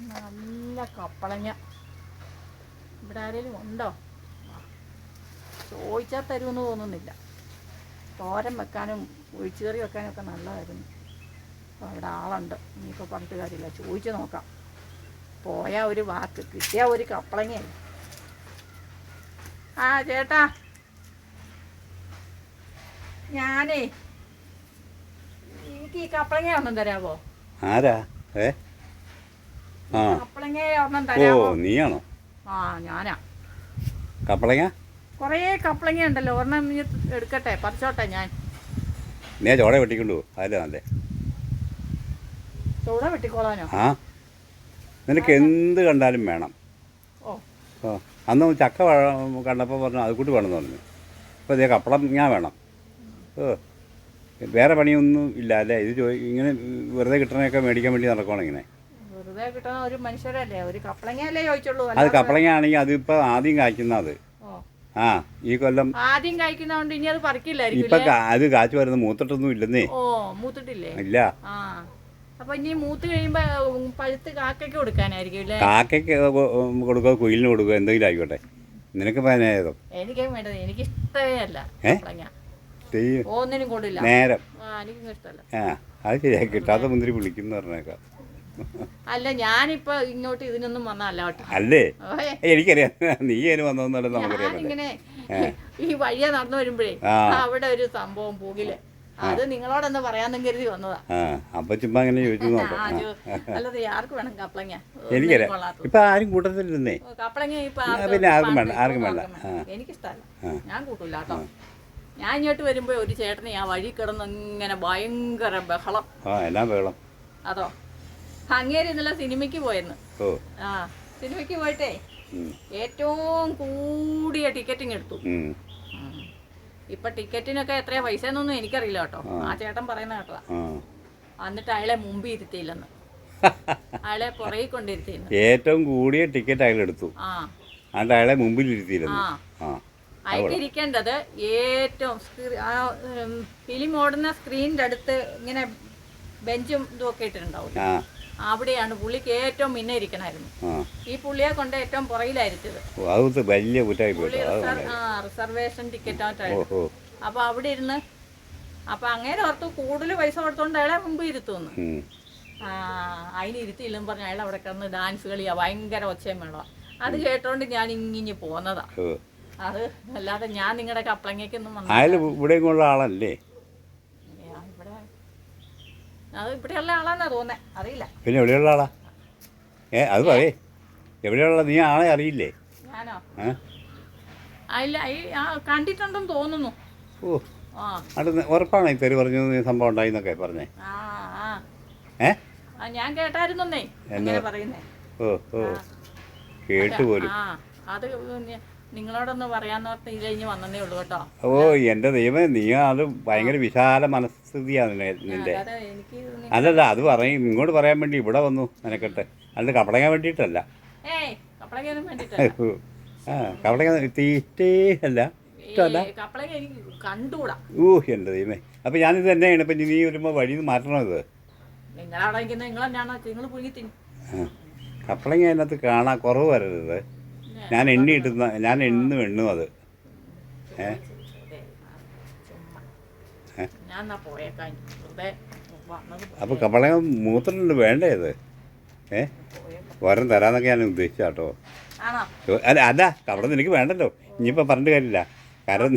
നല്ല കപ്പളങ്ങ. ഇവിടെ ആരെങ്കിലും ഉണ്ടോ? ചോദിച്ചാൽ തരുമെന്ന് തോന്നുന്നില്ല. തോരൻ വെക്കാനും ഒഴിച്ചുകറി വെക്കാനും ഒക്കെ നല്ലതായിരുന്നു. അപ്പോൾ അവിടെ ആളുണ്ട്. ഇനിയിപ്പോൾ പറഞ്ഞിട്ട് കാര്യമില്ല. ചോദിച്ചു നോക്കാം. പോയാൽ ഒരു വാക്ക് കിട്ടിയാൽ ഒരു കപ്പളങ്ങയായി ആ ചേട്ടാ. ഞാനേ എനിക്ക് ഈ കപ്പളങ്ങ ഒന്നും തരാമോ ആരാ? ഏ? ആ. കപ്പളങ്ങ ഒന്നും ഓ തരാമോ നീയാണോ? ആ ഞാനാ. കപ്പളങ്ങ? കുറേ കപ്പളങ്ങ ഉണ്ടല്ലോ. ഒരെണ്ണം നീ എടുക്കട്ടെ. പറിച്ചോട്ടെ ഞാൻ. നീ ആ ചോട വെട്ടിക്കൊണ്ടു അതല്ലേ നല്ലേ. ചൂട വെട്ടിക്കോളാനോ? ആ. നിനക്ക് എന്ത് കണ്ടാലും വേണം. ഓ. അന്ന് ചക്ക വഴ- കണ്ടപ്പോൾ പറഞ്ഞു അത് കൂട്ടി വേണമെന്ന് പറഞ്ഞു. അപ്പോൾ ഇതേ കപ്പളം ഞാൻ വേണം. ഓ. വേറെ പണിയൊന്നും ഇല്ല അല്ലേ? ഇത് ചോദി ഇങ്ങനെ വെറുതെ കിട്ടണയൊക്കെ മേടിക്കാൻ വേണ്ടി നടക്കണം ഇങ്ങനെ. വെറുതെ കിട്ടുന്ന ഒരു മനുഷ്യരല്ലേ? ഒരു കപ്പളങ്ങയല്ലേ ചോദിച്ചുള്ളൂ. അത് കപ്പളങ്ങ ആണെങ്കിൽ അതിപ്പോൾ ആദ്യം കായ്ക്കുന്ന അത്. ആ ഈ കൊല്ലം ആദ്യം കഴിക്കുന്നതുകൊണ്ട് ഇനി അത് പറിക്കില്ലായിരിക്കും ഇപ്പൊ അത് കാച്ചു വരുന്ന മൂത്തിട്ടൊന്നും ഇല്ലെന്നേ. ഓ മൂത്തിട്ടില്ലേ? ഇല്ല. ആ. അപ്പൊ ഇനി മൂത്ത് കഴിയുമ്പോ പഴുത്ത് കാക്കയ്ക്ക് കൊടുക്കാനായിരിക്കും കാക്കയ്ക്ക് കൊടുക്കുക കുയിലിന് കൊടുക്കുക എന്തെങ്കിലും ആയിക്കോട്ടെ. നിനക്ക് പതിനായതോ എനിക്കും വേണ്ടത്. എനിക്ക് ഇഷ്ടമേ അല്ല ഒന്നിനും കൊണ്ടില്ല നേരം. ആ എനിക്കും ഇഷ്ടമല്ല. ആ അത് ശരിയാ. കിട്ടാത്ത മുന്തിരി വിളിക്കുന്ന പറഞ്ഞേക്കാം. അല്ല ഞാനിപ്പോ ഇങ്ങോട്ട് ഇതിനൊന്നും വന്നല്ല കേട്ടോ. അല്ലേ? എനിക്കറിയാം. നീ അതിന് വന്നോന്നല്ലോ ഇങ്ങനെ ഈ വഴിയ നടന്നു വരുമ്പോഴേ അവിടെ ഒരു സംഭവം പൂകിൽ അത് നിങ്ങളോടൊന്ന് പറയാന്നും കരുതി വന്നതാ. അപ്പൊ ചുമ്മാ അങ്ങനെ ചോദിച്ചു അല്ലാതെ ആർക്ക് വേണം കപ്പളങ്ങ എനിക്കറിയാം. ഇപ്പൊ ആരും കൂട്ടത്തില്ലെന്നേ ഓ, കപ്പളങ്ങ പിന്നെ ആർക്കും വേണ്ട, ആർക്കും വേണ്ട. എനിക്കിഷ്ടല്ല. എനിക്കിഷ്ടമല്ല ഞാൻ കൂട്ടില്ല കേട്ടോ. ഞാൻ ഇങ്ങോട്ട് വരുമ്പോ ഒരു ചേട്ടനെ ആ വഴി കിടന്ന് ഇങ്ങനെ ഭയങ്കര ബഹളം. ആ എല്ലാം ബഹളം. അതോ? അങ്ങേര് എന്നുള്ള സിനിമയ്ക്ക് പോയെന്ന്. ആ സിനിമയ്ക്ക് പോയിട്ടേ ഏറ്റവും കൂടിയ ടിക്കറ്റിങ് എടുത്തു. ഇപ്പൊ ടിക്കറ്റിനൊക്കെ എത്രയാ പൈസ എന്നൊന്നും എനിക്കറിയില്ല കേട്ടോ. ആ. ചേട്ടൻ പറയുന്ന കേട്ടതാ. ആ. എന്നിട്ട് അയാളെ മുമ്പ് ഇരുത്തിയില്ലെന്ന്. അയാളെ പുറകെ കൊണ്ടിരുത്തിയിരുന്നു ഏറ്റവും കൂടിയ ടിക്കറ്റ് അയാൾ എടുത്തു. എന്നിട്ട് അയാളെ മുമ്പിൽ ഇരുത്തിയിരുന്നു അയാൾക്ക് ഇരിക്കേണ്ടത് ഏറ്റവും ആ ഫിലിം ഓടുന്ന സ്ക്രീനിന്റെ അടുത്ത് ഇങ്ങനെ ബെഞ്ചും ഇതും ഒക്കെ ഇട്ടിട്ടുണ്ടാവും അവിടെയാണ് പുള്ളിക്ക് ഏറ്റവും മുന്നേ ഇരിക്കണമായിരുന്നു ഈ പുള്ളിയെ കൊണ്ട് ഏറ്റവും പുറകിലായിരുത്തത് വലിയ റിസർവേഷൻ ടിക്കറ്റ് ആയിട്ടായിരുന്നു. അപ്പൊ അവിടെ ഇരുന്ന് അപ്പൊ അങ്ങനെ ഓർത്ത് കൂടുതൽ പൈസ കൊടുത്തോണ്ട് അയാളെ മുമ്പ് ഇരുത്തുന്നു അതിന് ഇരുത്തിയില്ലെന്ന് പറഞ്ഞ അയാൾ അവിടെ കിടന്ന് ഡാൻസ് കളിയാ ഭയങ്കര ഒച്ചയും വേണം അത് കേട്ടോണ്ട് ഞാൻ ഇങ്ങിഞ്ഞ് പോന്നതാ. അത് അല്ലാതെ ഞാൻ നിങ്ങളുടെ കപ്പളങ്ങയ്ക്കൊന്നും വന്നു ഇവിടെ ആളല്ലേ? അത് ഇവിടെയുള്ള ആളാന്നാ തോന്നേ അറിയില്ല. പിന്നെ എവിടെയുള്ള ആളാ? ഏ അത് പറയേ. എവിടെയുള്ള നീ ആളെ അറിയില്ലേ? ഞാനോ? ഏ? അല്ല ഈ- ആ കണ്ടിട്ടുണ്ടെന്ന് തോന്നുന്നു. ഓ ആ. അത് ഉറപ്പാണ് ഈ പറഞ്ഞു നീ സംഭവം ഉണ്ടായിന്നൊക്കെ പറഞ്ഞേ? ആ ആ. ഏ? ആ, ഞാൻ കേട്ടായിരുന്നേ അങ്ങനെ പറയുന്നേ. ഓ ഓ. കേട്ടു പോലും. ആ അത് നിങ്ങളോടൊന്ന് പറയാന്നോർത്ത് ഇത് കഴിഞ്ഞ് വന്നതേ ഉള്ളൂ കേട്ടോ. ഓ എന്റെ ദൈവം നീ അത് ഭയങ്കര വിശാല മനസ്ഥിതിയാണ് നിന്റെ? അല്ലല്ല അത് പറയും ഇങ്ങോട്ട് പറയാൻ വേണ്ടി ഇവിടെ വന്നു നിനക്കട്ടെ അത് കപ്പളങ്ങാൻ വേണ്ടിയിട്ടല്ല. കപ്പളങ്ങ തീറ്റേ അല്ല ഇഷ്ടമല്ല ഓ എന്റെ ദൈവമേ. അപ്പം ഞാനിത് തന്നെയാണ് ഇപ്പം നീ വരുമ്പോൾ വഴി മാറ്റണത്. കപ്പളങ്ങ അതിനകത്ത് കാണാൻ കുറവ് വരരുത്. ഞാൻ എണ്ണി ഇട്ടുന്ന ഞാൻ എണ്ണും എണ്ണും അത്. ഏ? അപ്പോൾ കപ്പളങ്ങ മൂത്രമുണ്ട് വേണ്ടേ ഇത്? ഏ? ഓരം തരാന്നൊക്കെ ഞാൻ ഉദ്ദേശിച്ച കേട്ടോ അല്ല അല്ല കപ്പടം നിനക്ക് വേണ്ടല്ലോ. ഇനിയിപ്പോൾ പറഞ്ഞിട്ട് കാര്യമില്ല. കാരണം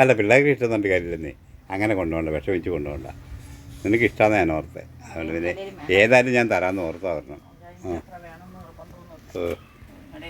അല്ല പിള്ളേർക്ക് ഇഷ്ടം കാര്യമില്ല കാര്യമില്ലെന്നേ അങ്ങനെ കൊണ്ടുപോകണ്ട. വിഷമിച്ച് കൊണ്ടുപോകണ്ട. നിനക്ക് ഇഷ്ടമാണെന്ന് ഞാൻ ഓർത്തേ. അതുകൊണ്ട് പിന്നെ ഏതായാലും ഞാൻ തരാമെന്ന് ഓർത്താ പറഞ്ഞു അത്ര വേണമെന്ന് നിർബന്ധമൊന്നുമില്ല ഓ